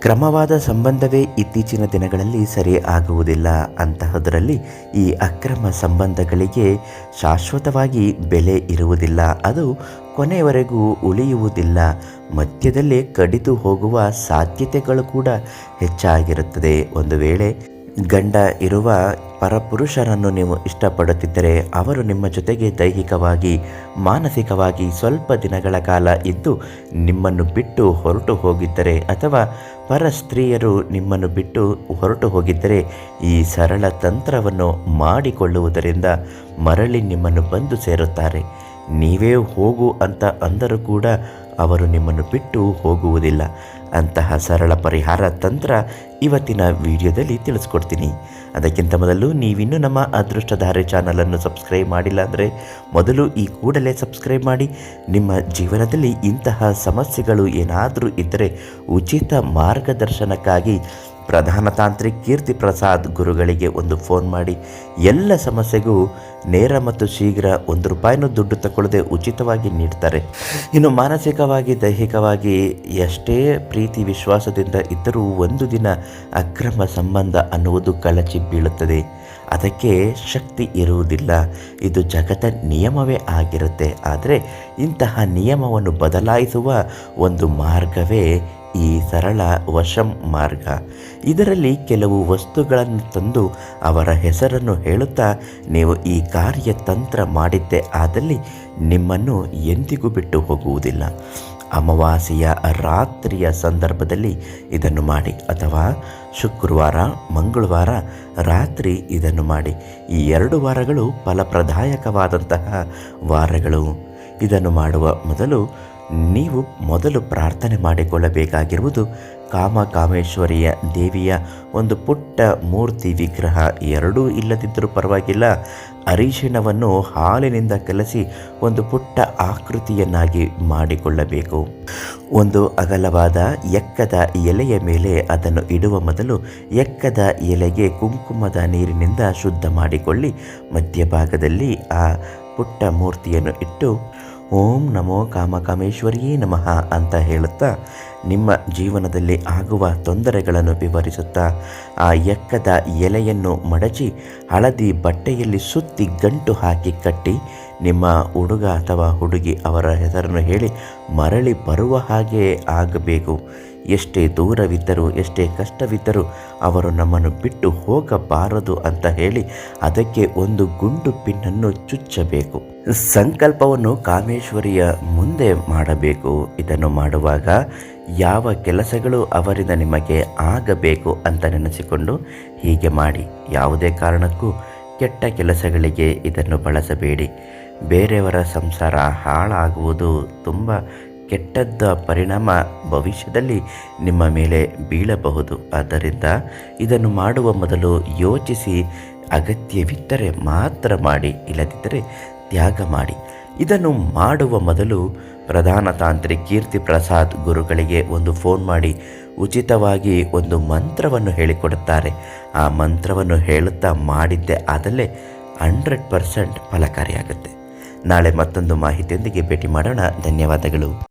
ಕ್ರಮವಾದ ಸಂಬಂಧವೇ ಇತ್ತೀಚಿನ ದಿನಗಳಲ್ಲಿ ಸರಿ ಆಗುವುದಿಲ್ಲ. ಅಂತಹದರಲ್ಲಿ ಈ ಅಕ್ರಮ ಸಂಬಂಧಗಳಿಗೆ ಶಾಶ್ವತವಾಗಿ ಬೆಲೆ ಇರುವುದಿಲ್ಲ. ಅದು ಕೊನೆಯವರೆಗೂ ಉಳಿಯುವುದಿಲ್ಲ. ಮಧ್ಯದಲ್ಲೇ ಕಡಿದು ಹೋಗುವ ಸಾಧ್ಯತೆಗಳು ಕೂಡ ಹೆಚ್ಚಾಗಿರುತ್ತದೆ. ಒಂದು ವೇಳೆ ಗಂಡ ಇರುವ ಪರಪುರುಷರನ್ನು ನೀವು ಇಷ್ಟಪಡುತ್ತಿದ್ದರೆ ಅವರು ನಿಮ್ಮ ಜೊತೆಗೆ ದೈಹಿಕವಾಗಿ, ಮಾನಸಿಕವಾಗಿ ಸ್ವಲ್ಪ ದಿನಗಳ ಕಾಲ ಇದ್ದು ನಿಮ್ಮನ್ನು ಬಿಟ್ಟು ಹೊರಟು ಹೋಗಿದ್ದರೆ ಅಥವಾ ಪರ ಸ್ತ್ರೀಯರು ನಿಮ್ಮನ್ನು ಬಿಟ್ಟು ಹೊರಟು ಹೋಗಿದ್ದರೆ ಈ ಸರಳ ತಂತ್ರವನ್ನು ಮಾಡಿಕೊಳ್ಳುವುದರಿಂದ ಮರಳಿ ನಿಮ್ಮನ್ನು ಬಂದು ಸೇರುತ್ತಾರೆ. ನೀವೇ ಹೋಗು ಅಂತ ಅಂದರೂ ಕೂಡ ಅವರು ನಿಮ್ಮನ್ನು ಬಿಟ್ಟು ಹೋಗುವುದಿಲ್ಲ. ಅಂತಹ ಸರಳ ಪರಿಹಾರ ತಂತ್ರ ಇವತ್ತಿನ ವಿಡಿಯೋದಲ್ಲಿ ತಿಳಿಸ್ಕೊಡ್ತೀನಿ. ಅದಕ್ಕಿಂತ ಮೊದಲು ನೀವಿನ್ನೂ ನಮ್ಮ ಅದೃಷ್ಟಧಾರೆ ಚಾನಲನ್ನು ಸಬ್ಸ್ಕ್ರೈಬ್ ಮಾಡಿಲ್ಲ ಅಂದರೆ ಮೊದಲು ಈ ಕೂಡಲೇ ಸಬ್ಸ್ಕ್ರೈಬ್ ಮಾಡಿ. ನಿಮ್ಮ ಜೀವನದಲ್ಲಿ ಇಂತಹ ಸಮಸ್ಯೆಗಳು ಏನಾದರೂ ಇದ್ದರೆ ಉಚಿತ ಮಾರ್ಗದರ್ಶನಕ್ಕಾಗಿ ಪ್ರಧಾನ ತಾಂತ್ರಿಕ್ ಕೀರ್ತಿ ಪ್ರಸಾದ್ ಗುರುಗಳಿಗೆ ಒಂದು ಫೋನ್ ಮಾಡಿ, ಎಲ್ಲ ಸಮಸ್ಯೆಗೂ ನೇರ ಮತ್ತು ಶೀಘ್ರ ಒಂದು ರೂಪಾಯಿನೂ ದುಡ್ಡು ತಗೊಳ್ಳದೆ ಉಚಿತವಾಗಿ ನೀಡ್ತಾರೆ. ಇನ್ನು ಮಾನಸಿಕವಾಗಿ, ದೈಹಿಕವಾಗಿ ಎಷ್ಟೇ ಪ್ರೀತಿ ವಿಶ್ವಾಸದಿಂದ ಇದ್ದರೂ ಒಂದು ದಿನ ಅಕ್ರಮ ಸಂಬಂಧ ಅನ್ನುವುದು ಕಳಚಿ ಬೀಳುತ್ತದೆ. ಅದಕ್ಕೆ ಶಕ್ತಿ ಇರುವುದಿಲ್ಲ. ಇದು ಜಗತ್ತ ನಿಯಮವೇ ಆಗಿರುತ್ತೆ. ಆದರೆ ಇಂತಹ ನಿಯಮವನ್ನು ಬದಲಾಯಿಸುವ ಒಂದು ಮಾರ್ಗವೇ ಈ ಸರಳ ವಶಂ ಮಾರ್ಗ. ಇದರಲ್ಲಿ ಕೆಲವು ವಸ್ತುಗಳನ್ನು ತಂದು ಅವರ ಹೆಸರನ್ನು ಹೇಳುತ್ತಾ, ನೀವು ಈ ಕಾರ್ಯತಂತ್ರ ಮಾಡಿದ್ದೆ, ಆದಲ್ಲಿ ನಿಮ್ಮನ್ನು ಎಂದಿಗೂ ಬಿಟ್ಟು ಹೋಗುವುದಿಲ್ಲ. ಅಮಾವಾಸ್ಯೆಯ ರಾತ್ರಿಯ ಸಂದರ್ಭದಲ್ಲಿ ಇದನ್ನು ಮಾಡಿ, ಅಥವಾ ಶುಕ್ರವಾರ, ಮಂಗಳವಾರ ರಾತ್ರಿ ಇದನ್ನು ಮಾಡಿ. ಈ ಎರಡು ವಾರಗಳು ಫಲಪ್ರದಾಯಕವಾದಂತಹ ವಾರಗಳು. ಇದನ್ನು ಮಾಡುವ ಮೊದಲು ನೀವು ಮೊದಲು ಪ್ರಾರ್ಥನೆ ಮಾಡಿಕೊಳ್ಳಬೇಕಾಗಿರುವುದು ಕಾಮಕಾಮೇಶ್ವರಿಯ ದೇವಿಯ ಒಂದು ಪುಟ್ಟ ಮೂರ್ತಿ ವಿಗ್ರಹ ಎರಡೂ ಇಲ್ಲದಿದ್ದರೂ ಪರವಾಗಿಲ್ಲ. ಅರಿಶಿಣವನ್ನು ಹಾಲಿನಿಂದ ಕಲಸಿ ಒಂದು ಪುಟ್ಟ ಆಕೃತಿಯನ್ನಾಗಿ ಮಾಡಿಕೊಳ್ಳಬೇಕು. ಒಂದು ಅಗಲವಾದ ಎಕ್ಕದ ಎಲೆಯ ಮೇಲೆ ಅದನ್ನು ಇಡುವ ಮೊದಲು ಎಕ್ಕದ ಎಲೆಗೆ ಕುಂಕುಮದ ನೀರಿನಿಂದ ಶುದ್ಧ ಮಾಡಿಕೊಳ್ಳಿ. ಮಧ್ಯಭಾಗದಲ್ಲಿ ಆ ಪುಟ್ಟ ಮೂರ್ತಿಯನ್ನು ಇಟ್ಟು ಓಂ ನಮೋ ಕಾಮಕಾಮೇಶ್ವರಿಯೇ ನಮಃ ಅಂತ ಹೇಳುತ್ತಾ ನಿಮ್ಮ ಜೀವನದಲ್ಲಿ ಆಗುವ ತೊಂದರೆಗಳನ್ನು ವಿವರಿಸುತ್ತಾ ಆ ಎಕ್ಕದ ಎಲೆಯನ್ನು ಮಡಚಿ ಹಳದಿ ಬಟ್ಟೆಯಲ್ಲಿ ಸುತ್ತಿ ಗಂಟು ಹಾಕಿ ಕಟ್ಟಿ ನಿಮ್ಮ ಹುಡುಗ ಅಥವಾ ಹುಡುಗಿ ಅವರ ಹೆಸರನ್ನು ಹೇಳಿ ಮರಳಿ ಬರುವ ಹಾಗೆ ಆಗಬೇಕು. ಎಷ್ಟೇ ದೂರವಿದ್ದರೂ, ಎಷ್ಟೇ ಕಷ್ಟವಿದ್ದರೂ ಅವರು ನಮ್ಮನ್ನು ಬಿಟ್ಟು ಹೋಗಬಾರದು ಅಂತ ಹೇಳಿ ಅದಕ್ಕೆ ಒಂದು ಗುಂಡು ಪಿನ್ನನ್ನು ಚುಚ್ಚಬೇಕು. ಸಂಕಲ್ಪವನ್ನು ಕಾಮೇಶ್ವರಿಯ ಮುಂದೆ ಮಾಡಬೇಕು. ಇದನ್ನು ಮಾಡುವಾಗ ಯಾವ ಕೆಲಸಗಳು ಅವರಿಂದ ನಿಮಗೆ ಆಗಬೇಕು ಅಂತ ನೆನೆಸಿಕೊಂಡು ಹೀಗೆ ಮಾಡಿ. ಯಾವುದೇ ಕಾರಣಕ್ಕೂ ಕೆಟ್ಟ ಕೆಲಸಗಳಿಗೆ ಇದನ್ನು ಬಳಸಬೇಡಿ. ಬೇರೆಯವರ ಸಂಸಾರ ಹಾಳಾಗುವುದು ತುಂಬ ಕೆಟ್ಟದ್ದ ಪರಿಣಾಮ ಭವಿಷ್ಯದಲ್ಲಿ ನಿಮ್ಮ ಮೇಲೆ ಬೀಳಬಹುದು. ಆದ್ದರಿಂದ ಇದನ್ನು ಮಾಡುವ ಮೊದಲು ಯೋಚಿಸಿ, ಅಗತ್ಯವಿದ್ದರೆ ಮಾತ್ರ ಮಾಡಿ. ಇಲ್ಲದಿದ್ದರೆ ತ್ಯಾಗ ಮಾಡಿ. ಇದನ್ನು ಮಾಡುವ ಮೊದಲು ಪ್ರಧಾನ ತಾಂತ್ರಿಕ್ ಕೀರ್ತಿ ಪ್ರಸಾದ್ ಗುರುಗಳಿಗೆ ಒಂದು ಫೋನ್ ಮಾಡಿ, ಉಚಿತವಾಗಿ ಒಂದು ಮಂತ್ರವನ್ನು ಹೇಳಿಕೊಡುತ್ತಾರೆ. ಆ ಮಂತ್ರವನ್ನು ಹೇಳುತ್ತಾ ಮಾಡಿದ್ದೆ ಆದಲ್ಲೇ ಹಂಡ್ರೆಡ್ ಪರ್ಸೆಂಟ್ ಫಲಕಾರಿಯಾಗುತ್ತೆ. ನಾಳೆ ಮತ್ತೊಂದು ಮಾಹಿತಿಯೊಂದಿಗೆ ಭೇಟಿ ಮಾಡೋಣ. ಧನ್ಯವಾದಗಳು.